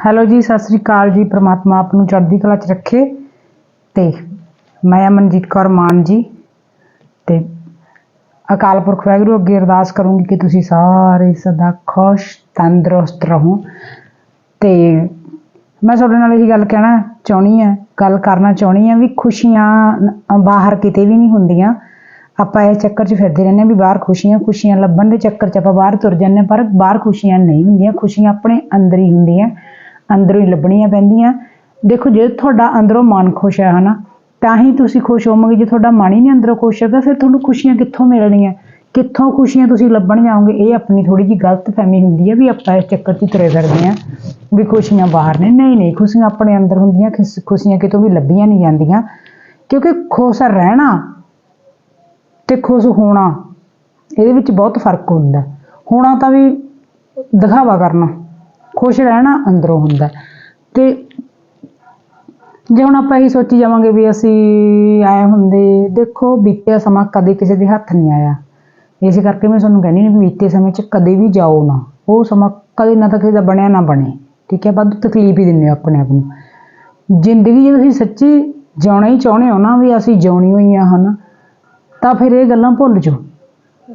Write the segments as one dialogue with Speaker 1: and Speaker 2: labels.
Speaker 1: Hello ਜੀ, ਸਤਿ ਸ੍ਰੀ ਅਕਾਲ ਜੀ। ਪ੍ਰਮਾਤਮਾ ਆਪ ਨੂੰ ਚੜ੍ਹਦੀ ਕਲਾ 'ਚ ਰੱਖੇ ਤੇ ਮੈਂ ਅਮਨਜੀਤ ਕੌਰ ਮਾਨ ਜੀ ਤੇ ਅਕਾਲ ਪੁਰਖ ਵਾਹਿਗੁਰੂ, ਅੱਗੇ ਅਰਦਾਸ ਕਰੂੰਗੀ ਕਿ ਤੁਸੀਂ ਸਾਰੇ ਸਦਾ ਖੁਸ਼, ਤੰਦਰੁਸਤ ਰਹੋ। ਤੇ ਮੈਂ ਤੁਹਾਡੇ ਨਾਲ ਇਹੀ ਗੱਲ ਕਹਿਣਾ ਚਾਹੁੰਦੀ ਆ ਗੱਲ ਕਰਨਾ ਚਾਹੁੰਦੀ ਆ ਵੀ ਖੁਸ਼ੀਆਂ ਬਾਹਰ ਕਿਤੇ ਵੀ ਨਹੀਂ ਹੁੰਦੀਆਂ। ਆਪਾਂ ਇਹ ਚੱਕਰ 'ਚ ਫਿਰਦੇ ਰਹਿੰਦੇ ਹਾਂ ਵੀ ਬਾਹਰ ਖੁਸ਼ੀਆਂ ਖੁਸ਼ੀਆਂ ਲੱਭਣ ਦੇ ਚੱਕਰ 'ਚ ਆਪਾਂ ਬਾਹਰ ਤੁਰ ਜਾਂਦੇ ਹਾਂ, ਪਰ ਬਾਹਰ ਖੁਸ਼ੀਆਂ ਨਹੀਂ ਹੁੰਦੀਆਂ। ਖੁਸ਼ੀਆਂ ਆਪਣੇ ਅੰਦਰ ਹੀ ਹੁੰਦੀਆਂ। ਅੰਦਰੋਂ ਹੀ ਲੱਭਣੀਆਂ ਪੈਂਦੀਆਂ। ਦੇਖੋ, ਜੇ ਤੁਹਾਡਾ ਅੰਦਰੋਂ ਮਨ ਖੁਸ਼ ਹੈ, ਹਨਾ, ਤਾਂ ਹੀ ਤੁਸੀਂ ਖੁਸ਼ ਹੋਵੋਗੇ। ਜੇ ਤੁਹਾਡਾ ਮਨ ਹੀ ਨਹੀਂ ਅੰਦਰੋਂ ਖੁਸ਼ ਹੈਗਾ, ਫਿਰ ਤੁਹਾਨੂੰ ਖੁਸ਼ੀਆਂ ਕਿੱਥੋਂ ਮਿਲਣੀਆਂ? ਕਿੱਥੋਂ ਖੁਸ਼ੀਆਂ ਤੁਸੀਂ ਲੱਭਣ ਜਾਓਗੇ? ਇਹ ਆਪਣੀ ਥੋੜੀ ਜਿਹੀ ਗਲਤ ਫਹਿਮੀ ਹੁੰਦੀ ਹੈ ਵੀ ਆਪਾਂ ਇਸ ਚੱਕਰ 'ਚ ਤੁਰੇ ਫਿਰਦੇ ਹਾਂ ਵੀ ਖੁਸ਼ੀਆਂ ਬਾਹਰ ਨੇ। ਨਹੀਂ ਨਹੀਂ, ਖੁਸ਼ੀਆਂ ਆਪਣੇ ਅੰਦਰ ਹੁੰਦੀਆਂ, ਖੁਸ਼- ਖੁਸ਼ੀਆਂ ਕਿਤੋਂ ਵੀ ਲੱਭੀਆਂ ਨਹੀਂ ਜਾਂਦੀਆਂ। ਕਿਉਂਕਿ ਖੁਸ਼ ਰਹਿਣਾ ਤੇ ਖੁਸ਼ ਹੋਣਾ, ਇਹਦੇ ਵਿੱਚ ਬਹੁਤ ਫ਼ਰਕ ਹੁੰਦਾ। ਹੋਣਾ ਤਾਂ ਵੀ ਦਿਖਾਵਾ ਕਰਨਾ। ਖੁਸ਼ ਰਹਿਣਾ ਅੰਦਰੋਂ ਹੁੰਦਾ ਤੇ ਜੇ ਹੁਣ ਆਪਾਂ ਇਹੀ ਸੋਚੀ ਜਾਵਾਂਗੇ ਵੀ ਅਸੀਂ ਆਏ ਹੁੰਦੇ, ਦੇਖੋ ਬੀਤਿਆ ਸਮਾਂ ਕਦੇ ਕਿਸੇ ਦੇ ਹੱਥ ਨਹੀਂ ਆਇਆ। ਇਸ ਕਰਕੇ ਮੈਂ ਤੁਹਾਨੂੰ ਕਹਿੰਦੀ ਹਾਂ ਬੀਤੇ ਸਮੇਂ 'ਚ ਕਦੇ ਵੀ ਜਾਓ ਨਾ। ਉਹ ਸਮਾਂ ਕਦੇ ਨਾ ਤਾਂ ਕਿਸੇ ਦਾ ਬਣਿਆ ਨਾ ਬਣੇ। ਠੀਕ ਹੈ, ਵੱਧ ਤਕਲੀਫ ਹੀ ਦਿੰਦੇ ਹੋ ਆਪਣੇ ਆਪ ਨੂੰ। ਜ਼ਿੰਦਗੀ ਜੇ ਤੁਸੀਂ ਸੱਚੀ ਜਿਉਣਾ ਹੀ ਚਾਹੁੰਦੇ ਹੋ ਨਾ ਵੀ ਅਸੀਂ ਜਿਉਣੀ ਹੋਈ ਆ ਹਨ, ਤਾਂ ਫਿਰ ਇਹ ਗੱਲਾਂ ਭੁੱਲ ਜਾਓ।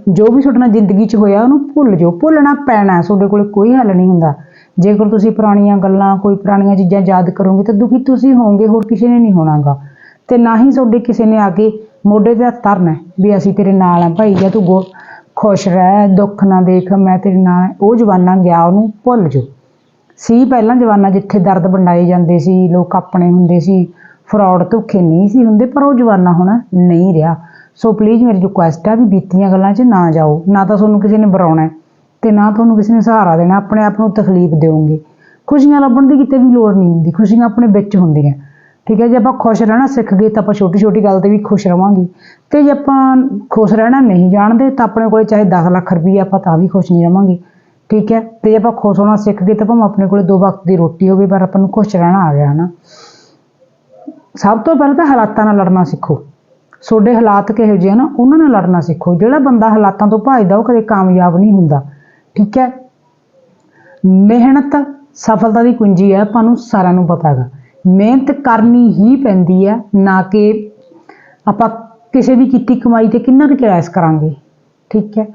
Speaker 1: ਜੋ ਵੀ ਤੁਹਾਡੇ ਨਾਲ ਜ਼ਿੰਦਗੀ 'ਚ ਹੋਇਆ ਉਹਨੂੰ ਭੁੱਲ ਜਾਓ। ਭੁੱਲਣਾ ਪੈਣਾ, ਤੁਹਾਡੇ ਕੋਲ ਕੋਈ ਹੱਲ ਨਹੀਂ ਹੁੰਦਾ। ਜੇਕਰ ਤੁਸੀਂ ਪੁਰਾਣੀਆਂ ਗੱਲਾਂ, ਕੋਈ ਪੁਰਾਣੀਆਂ ਚੀਜ਼ਾਂ ਯਾਦ ਕਰੋਗੇ ਤਾਂ ਦੁਖੀ ਤੁਸੀਂ ਹੋਵੋਗੇ, ਹੋਰ ਕਿਸੇ ਨੇ ਨਹੀਂ ਹੋਣਾਗਾ। ਤੇ ਨਾ ਹੀ ਤੁਹਾਡੇ ਕਿਸੇ ਨੇ ਆ ਕੇ ਮੋਢੇ ਤੇ ਹੱਥ ਧਰਨਾ ਵੀ ਅਸੀਂ ਤੇਰੇ ਨਾਲ ਆ ਭਾਈ, ਜਾਂ ਤੂੰ ਗੋ ਖੁਸ਼ ਰਹਿ, ਦੁੱਖ ਨਾ ਦੇਖ, ਮੈਂ ਤੇਰੇ ਨਾਲ ਉਹ ਜਵਾਨਾ ਗਿਆ, ਉਹਨੂੰ ਭੁੱਲ ਜਾਓ। ਸੀ ਪਹਿਲਾਂ ਜਵਾਨਾ ਜਿੱਥੇ ਦਰਦ ਵੰਡਾਏ ਜਾਂਦੇ ਸੀ, ਲੋਕ ਆਪਣੇ ਹੁੰਦੇ ਸੀ ਫਰਾਡ ਧੋਖੇ ਨਹੀਂ ਸੀ ਹੁੰਦੇ, ਪਰ ਉਹ ਜਵਾਨਾ ਹੁਣ ਨਹੀਂ ਰਿਹਾ। ਸੋ ਪਲੀਜ਼ ਮੇਰੀ ਰਿਕੁਐਸਟ ਆ ਵੀ ਬੀਤੀਆਂ ਗੱਲਾਂ 'ਚ ਨਾ ਜਾਓ, ਨਾ ਤਾਂ ਤੁਹਾਨੂੰ ਕਿਸੇ ਨੇ ਬੁਲਾਉਣਾ ਤੇ ਨਾ ਤੁਹਾਨੂੰ ਕਿਸੇ ਨੇ ਸਹਾਰਾ ਦੇਣਾ, ਆਪਣੇ ਆਪ ਨੂੰ ਤਕਲੀਫ ਦਿਓਗੇ ਖੁਸ਼ੀਆਂ ਲੱਭਣ ਦੀ ਕਿਤੇ ਵੀ ਲੋੜ ਨਹੀਂ ਹੁੰਦੀ, ਖੁਸ਼ੀਆਂ ਆਪਣੇ ਵਿੱਚ ਹੁੰਦੀਆਂ। ਠੀਕ ਹੈ, ਜੇ ਆਪਾਂ ਖੁਸ਼ ਰਹਿਣਾ ਸਿੱਖ ਗਏ ਤਾਂ ਆਪਾਂ ਛੋਟੀ ਛੋਟੀ ਗੱਲ ਤੇ ਵੀ ਖੁਸ਼ ਰਵਾਂਗੇ। ਤੇ ਜੇ ਆਪਾਂ ਖੁਸ਼ ਰਹਿਣਾ ਨਹੀਂ ਜਾਣਦੇ ਤਾਂ ਆਪਣੇ ਕੋਲੇ ਚਾਹੇ 10 ਲੱਖ ਰੁਪਈਆ ਆਪਾਂ ਤਾਂ ਵੀ ਖੁਸ਼ ਨਹੀਂ ਰਵਾਂਗੇ। ਠੀਕ ਹੈ, ਤੇ ਜੇ ਆਪਾਂ ਖੁਸ਼ ਹੋਣਾ ਸਿੱਖ ਗਏ ਤਾਂ ਭਾਵੇਂ ਆਪਣੇ ਕੋਲੇ ਦੋ ਵਕਤ ਦੀ ਰੋਟੀ ਹੋਵੇ, ਪਰ ਆਪਾਂ ਨੂੰ ਖੁਸ਼ ਰਹਿਣਾ ਆ ਗਿਆ, ਹਨਾ। ਸਭ ਤੋਂ ਪਹਿਲਾਂ ਤਾਂ ਹਾਲਾਤਾਂ ਨਾਲ ਲੜਨਾ ਸਿੱਖੋ। ਤੁਹਾਡੇ ਹਾਲਾਤ ਕਿਹੋ ਜਿਹੇ ਆ ਨਾ, ਉਹਨਾਂ ਨਾਲ ਲੜਨਾ ਸਿੱਖੋ। ਜਿਹੜਾ ਬੰਦਾ ਹਾਲਾਤਾਂ ਤੋਂ ਭੱਜਦਾ, ਉਹ ਕਦੇ ਕਾਮਯਾਬ ਨਹੀਂ ਹੁੰਦਾ। ਠੀਕ ਹੈ? ਮਿਹਨਤ ਸਫਲਤਾ ਦੀ ਕੁੰਜੀ ਹੈ, ਆਪਾਂ ਨੂੰ ਸਾਰਿਆਂ ਨੂੰ ਪਤਾ ਹੈਗਾ। ਮਿਹਨਤ ਕਰਨੀ ਹੀ ਪੈਂਦੀ ਹੈ, ਨਾ ਕਿ ਆਪਾਂ ਕਿਸੇ ਦੀ ਕੀਤੀ ਕਮਾਈ ਤੇ ਕਿੰਨਾ ਕੁ ਚੈਸ ਕਰਾਂਗੇ। ਠੀਕ ਹੈ?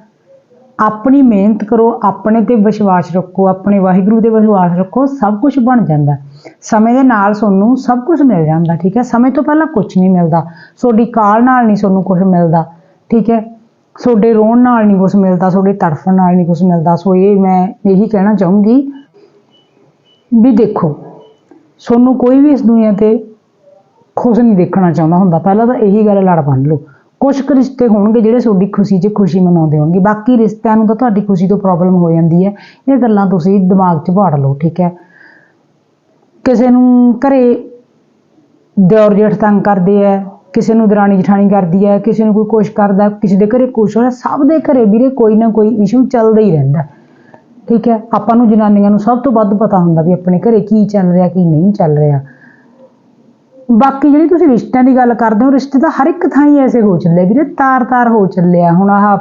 Speaker 1: ਆਪਣੀ ਮਿਹਨਤ ਕਰੋ, ਆਪਣੇ ਤੇ ਵਿਸ਼ਵਾਸ ਰੱਖੋ, ਆਪਣੇ ਵਾਹਿਗੁਰੂ ਤੇ ਵਿਸ਼ਵਾਸ ਰੱਖੋ, ਸਭ ਕੁਝ ਬਣ ਜਾਂਦਾ ਸਮੇਂ ਦੇ ਨਾਲ ਤੁਹਾਨੂੰ ਸਭ ਕੁਝ ਮਿਲ ਜਾਂਦਾ, ਠੀਕ ਹੈ? ਸਮੇਂ ਤੋਂ ਪਹਿਲਾਂ ਕੁਝ ਨਹੀਂ ਮਿਲਦਾ। ਤੁਹਾਡੀ ਕਾਲ ਨਾਲ ਨਹੀਂ ਤੁਹਾਨੂੰ ਕੁਝ ਮਿਲਦਾ, ਠੀਕ ਹੈ? ਤੁਹਾਡੇ ਰੋਣ ਨਾਲ ਨਹੀਂ ਕੁਝ ਮਿਲਦਾ ਤੁਹਾਡੇ ਤੜਫਣ ਨਾਲ ਨਹੀਂ ਕੁਝ ਮਿਲਦਾ। ਸੋ ਇਹ ਮੈਂ ਇਹੀ ਕਹਿਣਾ ਚਾਹੂੰਗੀ ਵੀ ਦੇਖੋ ਤੁਹਾਨੂੰ ਕੋਈ ਵੀ ਇਸ ਦੁਨੀਆ ਤੇ ਖੁਸ਼ ਨਹੀਂ ਦੇਖਣਾ ਚਾਹੁੰਦਾ ਹੁੰਦਾ। ਪਹਿਲਾਂ ਤਾਂ ਇਹੀ ਗੱਲ ਲੜ ਬੰਨ ਲਓ। ਕੁਝ ਕੁ ਰਿਸ਼ਤੇ ਹੋਣਗੇ ਜਿਹੜੇ ਤੁਹਾਡੀ ਖੁਸ਼ੀ 'ਚ ਖੁਸ਼ੀ ਮਨਾਉਂਦੇ ਹੋਣਗੇ। ਬਾਕੀ ਰਿਸ਼ਤਿਆਂ ਨੂੰ ਤਾਂ ਤੁਹਾਡੀ ਖੁਸ਼ੀ ਤੋਂ ਪ੍ਰੋਬਲਮ ਹੋ ਜਾਂਦੀ ਹੈ। ਇਹ ਗੱਲਾਂ ਤੁਸੀਂ ਦਿਮਾਗ 'ਚ ਪਾੜ ਲਓ, ਠੀਕ ਹੈ? ਕਿਸੇ ਨੂੰ ਘਰੇ ਦਿਓਰ ਜੇਠ ਤੰਗ ਕਰਦੇ ਆ ਕਿਸੇ ਨੂੰ ਦਰਾਣੀ ਜਠਾਣੀ ਕਰਦੀ ਹੈ, ਕਿਸੇ ਨੂੰ ਕੋਈ ਕੁਛ ਕਰਦਾ, ਕਿਸੇ ਦੇ ਘਰੇ ਕੁਛ ਹੋ ਰਿਹਾ ਸਭ ਦੇ ਘਰੇ ਵੀਰੇ ਕੋਈ ਨਾ ਕੋਈ ਇਸ਼ੂ ਚੱਲਦਾ ਹੀ ਰਹਿੰਦਾ। ਠੀਕ ਹੈ, ਆਪਾਂ ਨੂੰ ਜਨਾਨੀਆਂ ਨੂੰ ਸਭ ਤੋਂ ਵੱਧ ਪਤਾ ਹੁੰਦਾ ਵੀ ਆਪਣੇ ਘਰੇ ਕੀ ਚੱਲ ਰਿਹਾ, ਕੀ ਨਹੀਂ ਚੱਲ ਰਿਹਾ। ਬਾਕੀ ਜਿਹੜੀ ਤੁਸੀਂ ਰਿਸ਼ਤਿਆਂ ਦੀ ਗੱਲ ਕਰਦੇ ਹੋ, ਰਿਸ਼ਤੇ ਤਾਂ ਹਰ ਇੱਕ ਥਾਂ ਹੀ ਐਸੇ ਹੋ ਚੱਲੇ ਵੀਰੇ, ਤਾਰ-ਤਾਰ ਹੋ ਚੱਲਿਆ ਹੁਣ ਆਹ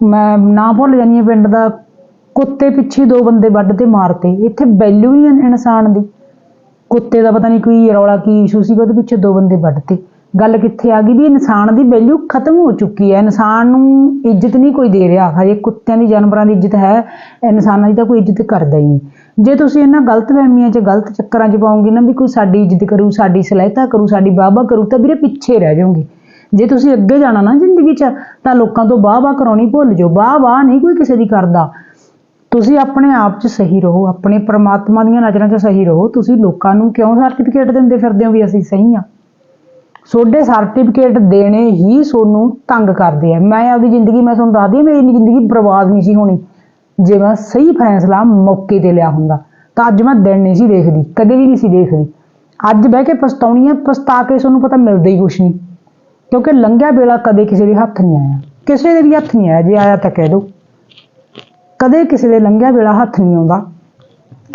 Speaker 1: ਮੈਂ ਨਾ ਭੁੱਲ ਜਾਨੀ ਹਾਂ, ਪਿੰਡ ਦਾ ਕੁੱਤੇ ਪਿੱਛੇ ਦੋ ਬੰਦੇ ਵੱਢ ਤੇ ਮਾਰਤੇ, ਇੱਥੇ ਵੈਲਿਊ ਹੀ ਨਹੀਂ ਇਨਸਾਨ ਦੀ। ਕੁੱਤੇ ਦਾ ਪਤਾ ਨਹੀਂ ਕੋਈ ਰੌਲਾ, ਕੀ ਇਸ਼ੂ ਸੀਗਾ, ਉਹਦੇ ਪਿੱਛੇ ਦੋ ਬੰਦੇ ਵੱਢਤੇ। ਗੱਲ ਕਿੱਥੇ ਆ ਗਈ ਵੀ ਇਨਸਾਨ ਦੀ ਵੈਲਿਊ ਖਤਮ ਹੋ ਚੁੱਕੀ ਹੈ। ਇਨਸਾਨ ਨੂੰ ਇੱਜ਼ਤ ਨਹੀਂ ਕੋਈ ਦੇ ਰਿਹਾ। ਹਜੇ ਕੁੱਤਿਆਂ ਦੀ, ਜਾਨਵਰਾਂ ਦੀ ਇੱਜ਼ਤ ਹੈ। ਇਨਸਾਨਾਂ ਦੀ ਤਾਂ ਕੋਈ ਇੱਜ਼ਤ ਕਰਦਾ ਹੀ ਨਹੀਂ। ਜੇ ਤੁਸੀਂ ਇਹਨਾਂ ਗਲਤ ਵਹਿਮੀਆਂ 'ਚ, ਗਲਤ ਚੱਕਰਾਂ 'ਚ ਪਾਉਂਗੇ ਨਾ ਵੀ ਕੋਈ ਸਾਡੀ ਇੱਜ਼ਤ ਕਰੂ, ਸਾਡੀ ਸਲਾਹਤਾ ਕਰੂ, ਸਾਡੀ ਵਾਹਵਾ ਕਰੂ, ਤਾਂ ਵੀਰੇ ਪਿੱਛੇ ਰਹਿ ਜਾਓਗੇ। ਜੇ ਤੁਸੀਂ ਅੱਗੇ ਜਾਣਾ ਨਾ ਜ਼ਿੰਦਗੀ 'ਚ, ਤਾਂ ਲੋਕਾਂ ਤੋਂ ਵਾਹ ਵਾਹ ਕਰਾਉਣੀ ਭੁੱਲ ਜਾਓ। ਵਾਹ ਵਾਹ ਨਹੀਂ ਕੋਈ ਕਿਸੇ ਦੀ ਕਰਦਾ। ਤੁਸੀਂ ਆਪਣੇ ਆਪ 'ਚ ਸਹੀ ਰਹੋ, ਆਪਣੇ ਪਰਮਾਤਮਾ ਦੀਆਂ ਨਜ਼ਰਾਂ 'ਚ ਸਹੀ ਰਹੋ। ਤੁਸੀਂ ਲੋਕਾਂ ਨੂੰ ਕਿਉਂ ਸਰਟੀਫਿਕੇਟ ਦਿੰਦੇ ਫਿਰਦੇ ਹੋ ਵੀ ਅਸੀਂ ਸਹੀ ਆ ਤੁਹਾਡੇ ਸਰਟੀਫਿਕੇਟ ਦੇਣੇ ਹੀ ਤੁਹਾਨੂੰ ਤੰਗ ਕਰਦੇ ਆ। ਮੈਂ ਆਪਦੀ ਜ਼ਿੰਦਗੀ, ਮੈਂ ਤੁਹਾਨੂੰ ਦੱਸਦੀ ਹਾਂ, ਮੇਰੀ ਜ਼ਿੰਦਗੀ ਬਰਬਾਦ ਨਹੀਂ ਸੀ ਹੋਣੀ। ਜੇ ਮੈਂ ਸਹੀ ਫੈਸਲਾ ਮੌਕੇ ਤੇ ਲਿਆ ਹੁੰਦਾ, ਤਾਂ ਅੱਜ ਮੈਂ ਦਿਨ ਨਹੀਂ ਸੀ ਦੇਖਦੀ, ਕਦੇ ਵੀ ਨਹੀਂ ਸੀ ਦੇਖਦੀ। ਅੱਜ ਬਹਿ ਕੇ ਪਛਤਾਉਣੀ ਹੈ ਪਛਤਾ ਕੇ ਤੁਹਾਨੂੰ ਪਤਾ ਮਿਲਦਾ ਹੀ ਕੁਛ ਨਹੀਂ। ਕਿਉਂਕਿ ਲੰਘਿਆ ਵੇਲਾ ਕਦੇ ਕਿਸੇ ਦੇ ਹੱਥ ਨਹੀਂ ਆਇਆ। ਕਿਸੇ ਦੇ ਵੀ ਹੱਥ ਨਹੀਂ ਆਇਆ, ਜੇ ਆਇਆ ਤਾਂ ਕਹਿ ਦਿਓ। ਕਦੇ ਕਿਸੇ ਦੇ ਲੰਘਿਆ ਵੇਲਾ ਹੱਥ ਨਹੀਂ ਆਉਂਦਾ।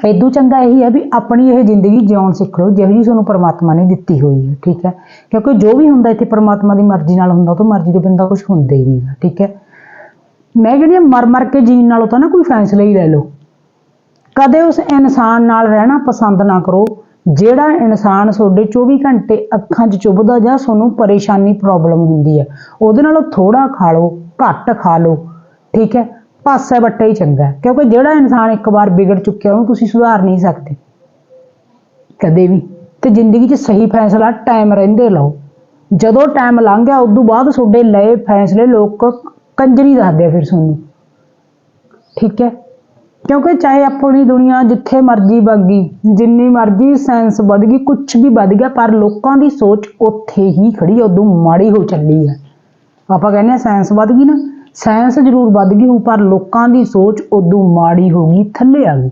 Speaker 1: ਇਦੋਂ ਚੰਗਾ ਇਹੀ ਹੈ ਵੀ ਆਪਣੀ ਇਹ ਜ਼ਿੰਦਗੀ ਜਿਉਣ ਸਿੱਖ ਲਓ। ਜਿਹੋ ਜਿਹੀ ਤੁਹਾਨੂੰ ਪਰਮਾਤਮਾ ਨੇ ਦਿੱਤੀ ਹੋਈ ਹੈ ਠੀਕ ਹੈ? ਕਿਉਂਕਿ ਜੋ ਵੀ ਹੁੰਦਾ ਇੱਥੇ ਪਰਮਾਤਮਾ ਦੀ ਮਰਜ਼ੀ ਨਾਲ ਹੁੰਦਾ ਉਹ ਤੋਂ ਮਰਜ਼ੀ ਤੋਂ ਬਿਨਾਂ ਕੁਝ ਹੁੰਦਾ ਹੀ ਨਹੀਂ ਗਾ, ਠੀਕ ਹੈ? ਮੈਂ ਕਹਿੰਦੀ ਹਾਂ ਮਰ ਮਰ ਕੇ ਜੀਣ ਨਾਲੋਂ ਤਾਂ ਨਾ ਕੋਈ ਫੈਸਲਾ ਹੀ ਲੈ ਲਓ। ਕਦੇ ਉਸ ਇਨਸਾਨ ਨਾਲ ਰਹਿਣਾ ਪਸੰਦ ਨਾ ਕਰੋ ਜਿਹੜਾ ਇਨਸਾਨ ਤੁਹਾਡੇ 24 ਘੰਟੇ ਅੱਖਾਂ 'ਚ ਚੁੱਭਦਾ ਜਾਂ ਤੁਹਾਨੂੰ ਪਰੇਸ਼ਾਨੀ ਪ੍ਰੋਬਲਮ ਹੁੰਦੀ ਹੈ ਉਹਦੇ ਨਾਲੋਂ ਥੋੜਾ ਖਾ ਲਓ ਘੱਟ ਖਾ ਲਓ ਠੀਕ ਹੈ? ਪਾਸੇ ਵੱਟਾ ਹੀ ਚੰਗਾ ਹੈ। ਕਿਉਂਕਿ ਜਿਹੜਾ ਇਨਸਾਨ ਇੱਕ ਵਾਰ ਵਿਗੜ ਚੁੱਕਿਆ, ਉਹਨੂੰ ਤੁਸੀਂ ਸੁਧਾਰ ਨਹੀਂ ਸਕਦੇ। ਕਦੇ ਵੀ। ਤੇ ਜ਼ਿੰਦਗੀ 'ਚ ਸਹੀ ਫੈਸਲਾ ਟਾਈਮ ਰਹਿੰਦੇ ਲਓ। ਜਦੋਂ ਟਾਈਮ ਲੰਘ ਗਿਆ, ਉਦੋਂ ਬਾਅਦ ਤੁਹਾਡੇ ਲਏ ਫੈਸਲੇ ਲੋਕ ਕੰਜਰੀ ਦੱਸਦੇ ਆ ਫਿਰ ਤੁਹਾਨੂੰ। ਠੀਕ ਹੈ? ਕਿਉਂਕਿ ਚਾਹੇ ਆਪਣੀ ਦੁਨੀਆ ਜਿੱਥੇ ਮਰਜ਼ੀ ਵਗੀ ਜਿੰਨੀ ਮਰਜ਼ੀ ਸਾਇੰਸ ਵਧ ਗਈ ਕੁਝ ਵੀ ਵਧ ਗਿਆ, ਪਰ ਲੋਕਾਂ ਦੀ ਸੋਚ ਉੱਥੇ ਹੀ ਖੜੀ ਹੈ, ਉਦੋਂ ਮਾੜੀ ਹੋ ਚੱਲੀ ਹੈ। ਆਪਾਂ ਕਹਿੰਦੇ ਆ ਸਾਇੰਸ ਵਧ ਗਈ ਨਾ। ਸਾਇੰਸ ਜ਼ਰੂਰ ਵੱਧ ਗਈ ਹੋ ਪਰ ਲੋਕਾਂ ਦੀ ਸੋਚ ਉਦੋਂ ਮਾੜੀ ਹੋ ਗਈ, ਥੱਲੇ ਆ ਗਈ।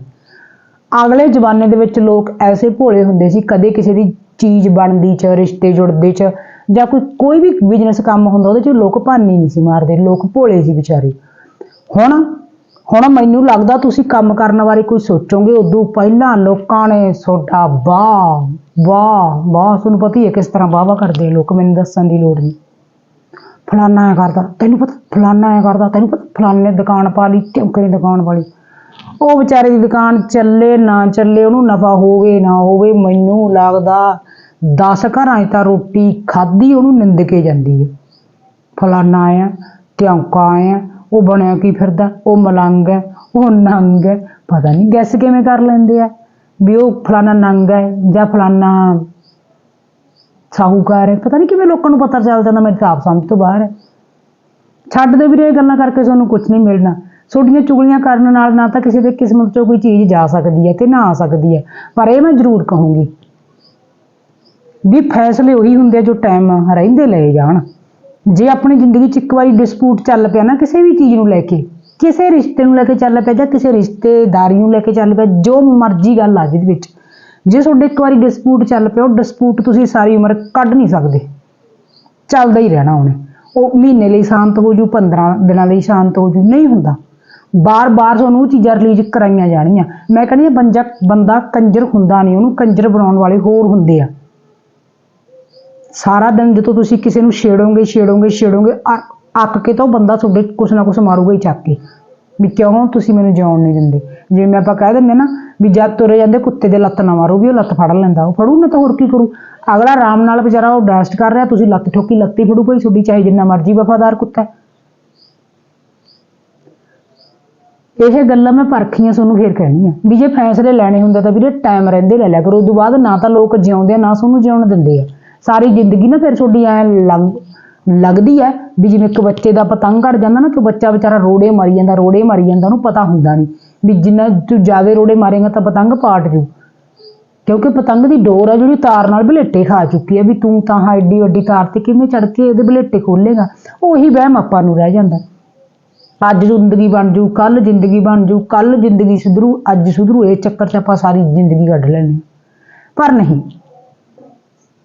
Speaker 1: ਅਗਲੇ ਜ਼ਮਾਨੇ ਦੇ ਵਿੱਚ ਲੋਕ ਐਸੇ ਭੋਲੇ ਹੁੰਦੇ ਸੀ, ਕਦੇ ਕਿਸੇ ਦੀ ਚੀਜ਼ ਬਣਦੀ ਚ, ਰਿਸ਼ਤੇ ਜੁੜਦੇ ਚ, ਜਾਂ ਕੋਈ ਕੋਈ ਵੀ ਬਿਜ਼ਨਸ ਕੰਮ ਹੁੰਦਾ, ਉਹਦੇ ਚ ਲੋਕ ਭਾਨੀ ਨਹੀਂ ਸੀ ਮਾਰਦੇ, ਲੋਕ ਭੋਲੇ ਸੀ ਵਿਚਾਰੇ। ਹੁਣ ਹੁਣ ਮੈਨੂੰ ਲੱਗਦਾ ਤੁਸੀਂ ਕੰਮ ਕਰਨ ਬਾਰੇ ਕੋਈ ਸੋਚੋਗੇ ਉਦੋਂ ਪਹਿਲਾਂ ਲੋਕਾਂ ਨੇ ਤੁਹਾਡਾ ਵਾਹ ਵਾਹ ਵਾਹ, ਤੁਹਾਨੂੰ ਪਤਾ ਹੀ ਹੈ ਕਿਸ ਤਰ੍ਹਾਂ ਵਾਹ ਵਾਹ ਕਰਦੇ ਲੋਕ, ਮੈਨੂੰ ਦੱਸਣ ਦੀ ਲੋੜ ਨਹੀਂ। ਫਲਾਨਾ ਐ ਕਰਦਾ, ਤੈਨੂੰ ਪਤਾ ਫਲਾਨਾ ਐ ਕਰਦਾ, ਤੈਨੂੰ ਪਤਾ ਫਲਾਨੇ ਦੁਕਾਨ ਪਾ ਲਈ ਟਿਮਕੇ ਦੁਕਾਨ ਪਾ ਲਈ। ਉਹ ਵਿਚਾਰੇ ਦੀ ਦੁਕਾਨ ਚੱਲੇ, ਨਾ ਚੱਲੇ, ਉਹਨੂੰ ਨਫਾ ਹੋਵੇ ਨਾ ਹੋਵੇ, ਮੈਨੂੰ ਲੱਗਦਾ 10 ਘਰਾਂ 'ਚ ਤਾਂ ਰੋਟੀ ਖਾਧੀ, ਉਹਨੂੰ ਨਿੰਦ ਕੇ ਜਾਂਦੀ ਹੈ ਫਲਾਨਾ ਆਇਆ ਧਿਆਂਕਾ ਆਇਆ ਉਹ ਬਣਿਆ ਕੀ ਫਿਰਦਾ, ਉਹ ਮਲੰਗ ਹੈ ਉਹ ਨੰਗ ਹੈ ਪਤਾ ਨਹੀਂ ਗੈਸ ਕਿਵੇਂ ਕਰ ਲੈਂਦੇ ਆ, ਵੀ ਉਹ ਫਲਾਨਾ ਨੰਗ ਹੈ ਜਾਂ ਫਲਾਨਾ ਸਾਹੂਕਾਰ ਹੈ। ਪਤਾ ਨਹੀਂ ਕਿਵੇਂ ਲੋਕਾਂ ਨੂੰ ਪਤਾ ਚੱਲ ਜਾਂਦਾ, ਮੇਰੇ ਤਾਂ ਆਪ ਸਮਝ ਤੋਂ ਬਾਹਰ ਹੈ। ਛੱਡ ਦੇ ਵੀਰੇ, ਇਹ ਗੱਲਾਂ ਕਰਕੇ ਤੁਹਾਨੂੰ ਕੁਝ ਨਹੀਂ ਮਿਲਣਾ। ਤੁਹਾਡੀਆਂ ਚੁਗਲੀਆਂ ਕਰਨ ਨਾਲ ਨਾ ਤਾਂ ਕਿਸੇ ਦੇ ਕਿਸਮਤ 'ਚੋਂ ਕੋਈ ਚੀਜ਼ ਜਾ ਸਕਦੀ ਹੈ ਤੇ ਨਾ ਆ ਸਕਦੀ ਹੈ। ਪਰ ਇਹ ਮੈਂ ਜ਼ਰੂਰ ਕਹੂੰਗੀ ਵੀ ਫੈਸਲੇ ਉਹੀ ਹੁੰਦੇ ਆ ਜੋ ਟਾਈਮ ਰਹਿੰਦੇ ਲਏ ਜਾਣ। ਜੇ ਆਪਣੀ ਜ਼ਿੰਦਗੀ 'ਚ ਇੱਕ ਵਾਰੀ ਡਿਸਪਿਊਟ ਚੱਲ ਪਿਆ ਨਾ ਕਿਸੇ ਵੀ ਚੀਜ਼ ਨੂੰ ਲੈ ਕੇ, ਕਿਸੇ ਰਿਸ਼ਤੇ ਨੂੰ ਲੈ ਕੇ ਚੱਲ ਪਿਆ ਜਾਂ ਕਿਸੇ ਰਿਸ਼ਤੇਦਾਰੀ ਨੂੰ ਲੈ ਕੇ ਚੱਲ ਪਿਆ, ਜੋ ਮਰਜ਼ੀ ਗੱਲ ਆ ਜਿਹਦੇ ਵਿੱਚ ਜੇ ਤੁਹਾਡੇ ਇੱਕ ਵਾਰੀ ਡਿਸਪਿਊਟ ਚੱਲ ਪਿਆ, ਉਹ ਡਿਸਪਿਊਟ ਤੁਸੀਂ ਸਾਰੀ ਉਮਰ ਕੱਢ ਨਹੀਂ ਸਕਦੇ। ਚੱਲਦਾ ਹੀ ਰਹਿਣਾ ਉਹਨੇ। ਉਹ ਮਹੀਨੇ ਲਈ ਸ਼ਾਂਤ ਹੋ ਜੂ 15 ਦਿਨਾਂ ਲਈ ਸ਼ਾਂਤ ਹੋ ਜੂ ਨਹੀਂ ਹੁੰਦਾ। ਬਾਰ-ਬਾਰ ਤੁਹਾਨੂੰ ਉਹ ਚੀਜ਼ਾਂ ਰਿਲੀਜ਼ ਕਰਾਈਆਂ ਜਾਣੀਆਂ। ਮੈਂ ਕਹਿੰਦੀ ਹਾਂ ਬੰਜਾ, ਬੰਦਾ ਕੰਜਰ ਹੁੰਦਾ ਨਹੀਂ, ਉਹਨੂੰ ਕੰਜਰ ਬਣਾਉਣ ਵਾਲੇ ਹੋਰ ਹੁੰਦੇ ਆ। ਸਾਰਾ ਦਿਨ ਜਦੋਂ ਤੁਸੀਂ ਕਿਸੇ ਨੂੰ ਛੇੜੋਗੇ ਛੇੜੋਗੇ ਛੇੜੋਗੇ ਅ- ਅੱਕ ਕੇ ਤਾਂ ਉਹ ਬੰਦਾ ਤੁਹਾਡੇ ਕੁਛ ਨਾ ਕੁਛ ਮਾਰੂਗਾ ਹੀ ਚੱਕ ਕੇ। ਵੀ ਕਿਉਂ ਤੁਸੀਂ ਮੈਨੂੰ ਜਿਉਣ ਨਹੀਂ ਦਿੰਦੇ? ਜਿਵੇਂ ਆਪਾਂ ਕਹਿ ਦਿੰਦੇ ਨਾ ਵੀ ਜਦ ਤੁਰੇ ਜਾਂਦੇ ਕੁੱਤੇ ਦੇ ਲੱਤ ਨਾ ਮਾਰੋ ਵੀ ਉਹ ਲੱਤ ਫੜ ਲੈਂਦਾ, ਉਹ ਫੜੂ ਨਾ ਤਾਂ ਹੋਰ ਕੀ ਕਰੂ? ਅਗਲਾ ਆਰਾਮ ਨਾਲ ਵਿਚਾਰਾ ਉਹ ਡੈਸਟ ਕਰ ਰਿਹਾ, ਤੁਸੀਂ ਲੱਤ ਠੋਕੀ ਲੱਤੀ ਫੜੂ ਭਾਈ ਤੁਹਾਡੀ ਚਾਹੇ ਜਿੰਨਾ ਮਰਜ਼ੀ ਵਫਾਦਾਰ ਕੁੱਤਾ ਇਹ ਗੱਲਾਂ ਮੈਂ ਪਰਖੀਆਂ ਤੁਹਾਨੂੰ ਫੇਰ ਕਹਿਣੀਆਂ। ਵੀ ਜੇ ਫੈਸਲੇ ਲੈਣੇ ਹੁੰਦੇ ਤਾਂ ਵੀਰੇ ਟਾਈਮ ਰਹਿੰਦੇ ਲੈ ਲਿਆ ਕਰੋ। ਉਦੋਂ ਬਾਅਦ ਨਾ ਤਾਂ ਲੋਕ ਜਿਉਂਦੇ ਆ, ਨਾ ਤੁਹਾਨੂੰ ਜਿਉਣ ਦਿੰਦੇ ਆ। ਸਾਰੀ ਜ਼ਿੰਦਗੀ ਨਾ ਫਿਰ ਤੁਹਾਡੀ ਐ ਲੱਗਦੀ ਹੈ ਵੀ ਜਿਵੇਂ ਇੱਕ ਬੱਚੇ ਦਾ ਪਤੰਗ ਘੜ ਜਾਂਦਾ ਨਾ ਕਿ ਬੱਚਾ ਵਿਚਾਰਾ ਰੋੜੇ ਮਾਰੀ ਜਾਂਦਾ, ਰੋੜੇ ਮਾਰੀ ਜਾਂਦਾ, ਉਹਨੂੰ ਪਤਾ ਹੁੰਦਾ ਨਹੀਂ ਵੀ ਜਿੰਨਾ ਤੂੰ ਜ਼ਿਆਦਾ ਰੋੜੇ ਮਾਰੇਗਾ ਤਾਂ ਪਤੰਗ ਪਾਟ ਜੂ। ਕਿਉਂਕਿ ਪਤੰਗ ਦੀ ਡੋਰ ਆ ਜਿਹੜੀ ਤਾਰ ਨਾਲ ਬਲੇਟੇ ਖਾ ਚੁੱਕੀ ਹੈ ਵੀ ਤੂੰ ਤਾਂ ਹਾਂ ਐਡੀ ਵੱਡੀ ਤਾਰ ਤੇ ਕਿਵੇਂ ਚੜ ਕੇ ਉਹਦੇ ਬਲੇਟੇ ਖੋਲੇਗਾ ਉਹੀ ਵਹਿਮ ਆਪਾਂ ਨੂੰ ਰਹਿ ਜਾਂਦਾ। ਅੱਜ ਜ਼ਿੰਦਗੀ ਬਣ ਜੂ ਕੱਲ ਜ਼ਿੰਦਗੀ ਬਣ ਜੂ ਕੱਲ ਜ਼ਿੰਦਗੀ ਸੁਧਰੂ, ਅੱਜ ਸੁਧਰੂ, ਇਹ ਚੱਕਰ 'ਚ ਆਪਾਂ ਸਾਰੀ ਜ਼ਿੰਦਗੀ ਕੱਢ ਲੈਣੀ ਪਰ ਨਹੀਂ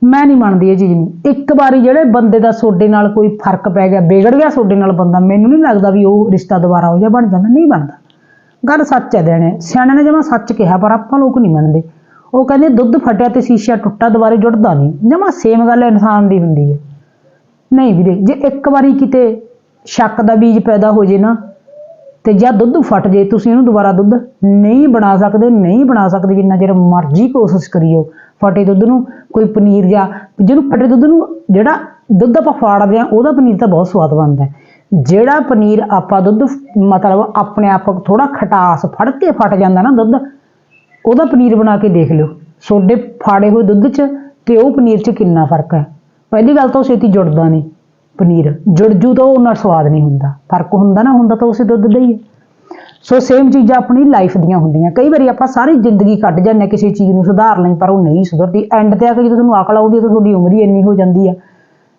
Speaker 1: ਮੈਂ ਨਹੀਂ ਮੰਨਦੀ ਇਹ ਚੀਜ਼ ਨੂੰ। ਇੱਕ ਵਾਰੀ ਜਿਹੜੇ ਬੰਦੇ ਦਾ ਸੋਡੇ ਨਾਲ ਕੋਈ ਫ਼ਰਕ ਪੈ ਗਿਆ, ਵਿਗੜ ਗਿਆ ਸੋਡੇ ਨਾਲ ਬੰਦਾ, ਮੈਨੂੰ ਨਹੀਂ ਲੱਗਦਾ ਵੀ ਉਹ ਰਿਸ਼ਤਾ ਦੁਬਾਰਾ ਹੋ ਜਾ ਬਣ ਜਾਂਦਾ। ਨਹੀਂ ਬਣਦਾ। ਗੱਲ ਸੱਚ ਹੈ ਦੇਣੇ ਸਿਆਣਿਆਂ ਨੇ ਜਮਾ ਸੱਚ ਕਿਹਾ, ਪਰ ਆਪਾਂ ਲੋਕ ਨਹੀਂ ਮੰਨਦੇ। ਉਹ ਕਹਿੰਦੇ, ਦੁੱਧ ਫਟਿਆ ਤੇ ਸ਼ੀਸ਼ਾ ਟੁੱਟਾ, ਦੁਬਾਰੇ ਜੁੜਦਾ ਨਹੀਂ। ਜਮਾ ਸੇਮ ਗੱਲ ਇਨਸਾਨ ਦੀ ਹੁੰਦੀ ਹੈ। ਨਹੀਂ ਵੀਰੇ, ਜੇ ਇੱਕ ਵਾਰੀ ਕਿਤੇ ਸ਼ੱਕ ਦਾ ਬੀਜ ਪੈਦਾ ਹੋ ਜੇ ਨਾ, ਤੇ ਜਾਂ ਦੁੱਧ ਫਟ ਜੇ, ਤੁਸੀਂ ਇਹਨੂੰ ਦੁਬਾਰਾ ਦੁੱਧ ਨਹੀਂ ਬਣਾ ਸਕਦੇ, ਨਹੀਂ ਬਣਾ ਸਕਦੇ, ਜਿੰਨਾ ਚਿਰ ਮਰਜ਼ੀ ਕੋਸ਼ਿਸ਼ ਕਰੀਓ। ਫਟੇ ਦੁੱਧ ਨੂੰ, ਕੋਈ ਪਨੀਰ ਜਾਂ ਜਿਹਨੂੰ ਫਟੇ ਦੁੱਧ ਨੂੰ, ਜਿਹੜਾ ਦੁੱਧ ਆਪਾਂ ਫਾੜਦੇ ਆ ਉਹਦਾ ਪਨੀਰ ਤਾਂ ਬਹੁਤ ਸਵਾਦ ਬਣਦਾ ਹੈ। ਜਿਹੜਾ ਪਨੀਰ ਆਪਾਂ ਦੁੱਧ ਮਤਲਬ ਆਪਣੇ ਆਪ ਥੋੜਾ ਖਟਾਸ ਫੜ ਕੇ ਫਟ ਜਾਂਦਾ ਨਾ ਦੁੱਧ, ਉਹਦਾ ਪਨੀਰ ਬਣਾ ਕੇ ਦੇਖ ਲਿਓ। ਸੋਡੇ ਫਾੜੇ ਹੋਏ ਦੁੱਧ 'ਚ ਤੇ ਉਹ ਪਨੀਰ 'ਚ ਕਿੰਨਾ ਫ਼ਰਕ ਹੈ। ਪਹਿਲੀ ਗੱਲ ਤਾਂ ਉਹ ਛੇਤੀ ਜੁੜਦਾ ਨਹੀਂ। ਪਨੀਰ ਜੁੜ ਜੂ ਤਾਂ ਉਹਨਾਂ ਸਵਾਦ ਨਹੀਂ ਹੁੰਦਾ। ਫ਼ਰਕ ਹੁੰਦਾ ਨਾ, ਹੁੰਦਾ ਤਾਂ ਉਸੇ ਦੁੱਧ ਦਾ ਹੀ ਹੈ। ਸੋ ਸੇਮ ਚੀਜ਼ਾਂ ਆਪਣੀ ਲਾਈਫ ਦੀਆਂ ਹੁੰਦੀਆਂ। ਕਈ ਵਾਰੀ ਆਪਾਂ ਸਾਰੀ ਜ਼ਿੰਦਗੀ ਕੱਢ ਜਾਂਦੇ ਹਾਂ ਕਿਸੇ ਚੀਜ਼ ਨੂੰ ਸੁਧਾਰ ਲਈ, ਪਰ ਉਹ ਨਹੀਂ ਸੁਧਰਦੀ। ਐਂਡ ਤੇ ਆ ਕੇ ਜਦੋਂ ਤੁਹਾਨੂੰ ਅਕਲ ਆਉਂਦੀ ਹੈ ਤਾਂ ਤੁਹਾਡੀ ਉਮਰ ਹੀ ਇੰਨੀ ਹੋ ਜਾਂਦੀ ਹੈ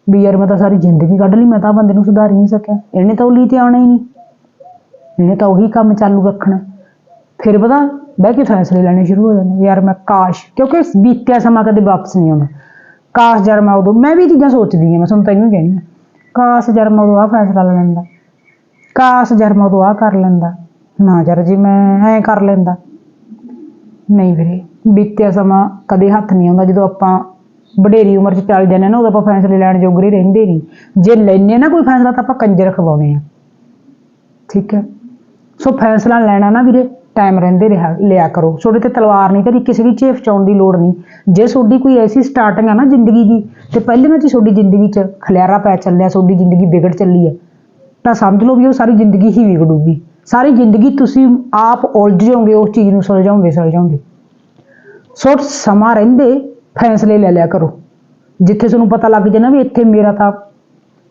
Speaker 1: ਵੀ ਯਾਰ ਮੈਂ ਤਾਂ ਸਾਰੀ ਜ਼ਿੰਦਗੀ ਕੱਢ ਲਈ, ਮੈਂ ਤਾਂ ਬੰਦੇ ਨੂੰ ਸੁਧਾਰ ਹੀ ਨਹੀਂ ਸਕਿਆ। ਇਹਨੇ ਤਾਂ ਉਹ ਲਈ ਤੇ ਆਉਣਾ ਹੀ ਨਹੀਂ। ਇਹਨੇ ਤਾਂ ਉਹੀ ਕੰਮ ਚਾਲੂ ਰੱਖਣਾ। ਫਿਰ ਪਤਾ, ਬਹਿ ਕੇ ਫੈਸਲੇ ਲੈਣੇ ਸ਼ੁਰੂ ਹੋ ਜਾਂਦੇ। ਯਾਰ ਮੈਂ ਕਾਸ਼, ਕਿਉਂਕਿ ਬੀਤਿਆ ਸਮਾਂ ਕਦੇ ਵਾਪਸ ਨਹੀਂ ਆਉਂਦਾ ਕਾਸ਼ ਯਾਰ ਮੈਂ ਉਦੋਂ, ਮੈਂ ਵੀ ਇਹ ਚੀਜ਼ਾਂ ਸੋਚਦੀ ਹਾਂ, ਮੈਂ ਤੁਹਾਨੂੰ ਤੈਨੂੰ ਕਹਿਣੀ ਆ ਕਾਸ਼ ਯਾਰ ਮੈਂ ਉਦੋਂ ਆਹ ਫੈਸਲਾ ਲੈ ਲੈਂਦਾ। ਕਾਸ਼ ਯਾਰ ਮੈਂ ਉਦੋਂ ਆਹ ਕਰ ਲੈਂਦਾ। ਨਾ ਯਾਰ ਜੀ, ਮੈਂ ਐਂ ਕਰ ਲੈਂਦਾ। ਨਹੀਂ ਵੀਰੇ, ਬੀਤਿਆ ਸਮਾਂ ਕਦੇ ਹੱਥ ਨਹੀਂ ਆਉਂਦਾ, ਜਦੋਂ ਆਪਾਂ ਵਡੇਰੀ ਉਮਰ 'ਚ ਚੱਲ ਜਾਂਦੇ ਹਾਂ ਨਾ, ਉਦੋਂ ਆਪਾਂ ਫੈਸਲੇ ਲੈਣ ਜੋਗਰੇ ਰਹਿੰਦੇ ਨਹੀਂ। ਜੇ ਲੈਨੇ ਨਾ ਕੋਈ ਫੈਸਲਾ, ਤਾਂ ਆਪਾਂ ਕੰਜਰ ਖਵਾਉਣੇ ਆ ਠੀਕ ਹੈ? ਸੋ ਫੈਸਲਾ ਲੈਣਾ ਨਾ ਵੀਰੇ ਟਾਈਮ ਰਹਿੰਦੇ ਰਿਹਾ, ਲਿਆ ਕਰੋ। ਤੁਹਾਡੇ ਤੇ ਤਲਵਾਰ ਨਹੀਂ ਧਰੀ ਕਿਸੇ ਦੀ ਝੇਫ ਚਾਉਣ ਦੀ ਲੋੜ ਨਹੀਂ। ਜੇ ਤੁਹਾਡੀ ਕੋਈ ਐਸੀ ਸਟਾਰਟਿੰਗ ਆ ਨਾ ਜ਼ਿੰਦਗੀ ਦੀ, ਤੇ ਪਹਿਲੇ ਨਾਲ ਚ ਤੁਹਾਡੀ ਜ਼ਿੰਦਗੀ 'ਚ ਖਲਿਆਰਾ ਪੈ ਚੱਲਿਆ, ਤੁਹਾਡੀ ਜ਼ਿੰਦਗੀ ਵਿਗੜ ਚੱਲੀ ਹੈ ਤਾਂ ਸਮਝ ਲਓ ਵੀ ਉਹ ਸਾਰੀ ਜ਼ਿੰਦਗੀ ਹੀ ਵਿਗੜੂਗੀ। ਸਾਰੀ ਜ਼ਿੰਦਗੀ ਤੁਸੀਂ ਆਪ ਉਲਝ ਜਾਓਗੇ, ਉਸ ਚੀਜ਼ ਨੂੰ ਸੁਲਝਾਉਂਦੇ ਸੁਲਝਾਉਂਦੇ ਸੋ ਸਮਾਂ ਰਹਿੰਦੇ, ਫੈਸਲੇ ਲੈ ਲਿਆ ਕਰੋ। ਜਿੱਥੇ ਤੁਹਾਨੂੰ ਪਤਾ ਲੱਗ ਜਾਏ ਨਾ ਵੀ ਇੱਥੇ ਮੇਰਾ ਤਾਂ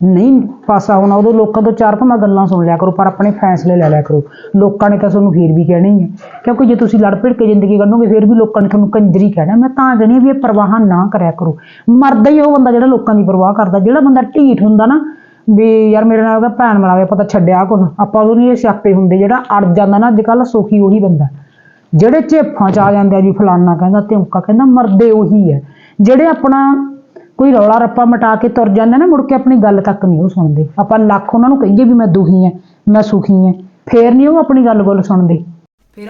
Speaker 1: ਨਹੀਂ ਪਾਸਾ ਹੋਣਾ, ਉਦੋਂ ਲੋਕਾਂ ਤੋਂ ਚਾਰ ਭਾਵੇਂ ਗੱਲਾਂ ਸੁਣ ਲਿਆ ਕਰੋ, ਪਰ ਆਪਣੇ ਫੈਸਲੇ ਲੈ ਲਿਆ ਕਰੋ। ਲੋਕਾਂ ਨੇ ਤਾਂ ਤੁਹਾਨੂੰ ਫੇਰ ਵੀ ਕਹਿਣਾ ਹੀ ਹੈ ਕਿਉਂਕਿ ਜੇ ਤੁਸੀਂ ਲੜ ਭਿੜ ਕੇ ਜ਼ਿੰਦਗੀ ਕੱਢੋਗੇ, ਫੇਰ ਵੀ ਲੋਕਾਂ ਨੇ ਤੁਹਾਨੂੰ ਕੰਜਰੀ ਕਹਿਣਾ। ਮੈਂ ਤਾਂ ਕਹਿੰਦੀ ਵੀ ਇਹ ਪਰਵਾਹ ਨਾ ਕਰਿਆ ਕਰੋ। ਮਰਦਾ ਹੀ ਉਹ ਬੰਦਾ ਜਿਹੜਾ ਲੋਕਾਂ ਦੀ ਪਰਵਾਹ ਕਰਦਾ। ਜਿਹੜਾ ਬੰਦਾ ਢੀਠ ਹੁੰਦਾ ਨਾ ਵੀ ਯਾਰ ਮੇਰੇ ਨਾਲ ਉਹਦਾ ਭੈਣ ਮਰਾਵੇ ਪਤਾ ਛੱਡਿਆ ਕੁਝ ਆਪਾਂ ਉਹ ਨਹੀਂ ਸਿਆਪੇ ਹੁੰਦੇ, ਜਿਹੜਾ ਅੜ ਜਾਂਦਾ ਨਾ ਅੱਜ ਕੱਲ੍ਹ ਸੁਖੀ ਉਹੀ ਬੰਦਾ। ਜਿਹੜੇ ਝੇਫਾਂ ਚ ਆ ਜਾਂਦੇ ਆ ਜੀ, ਫਲਾਨਾ ਕਹਿੰਦਾ ਧਿਉਂਕਾ ਕਹਿੰਦਾ, ਮਰਦੇ ਉਹੀ ਹੈ ਜਿਹੜੇ ਆਪਣਾ ਕੋਈ ਰੌਲਾ ਰੱਪਾ ਮਟਾ ਕੇ ਤੁਰ ਜਾਂਦੇ ਨਾ, ਮੁੜ ਕੇ ਆਪਣੀ ਗੱਲ ਤੱਕ ਨਹੀਂ ਉਹ ਸੁਣਦੇ। ਆਪਾਂ ਲੱਖ ਉਹਨਾਂ ਨੂੰ ਕਹੀਏ ਵੀ ਮੈਂ ਦੁਖੀ ਹਾਂ ਮੈਂ ਸੁਖੀ ਹਾਂ ਫੇਰ ਨਹੀਂ ਉਹ ਆਪਣੀ ਗੱਲ ਗੁੱਲ ਸੁਣਦੇ।
Speaker 2: ਫਿਰ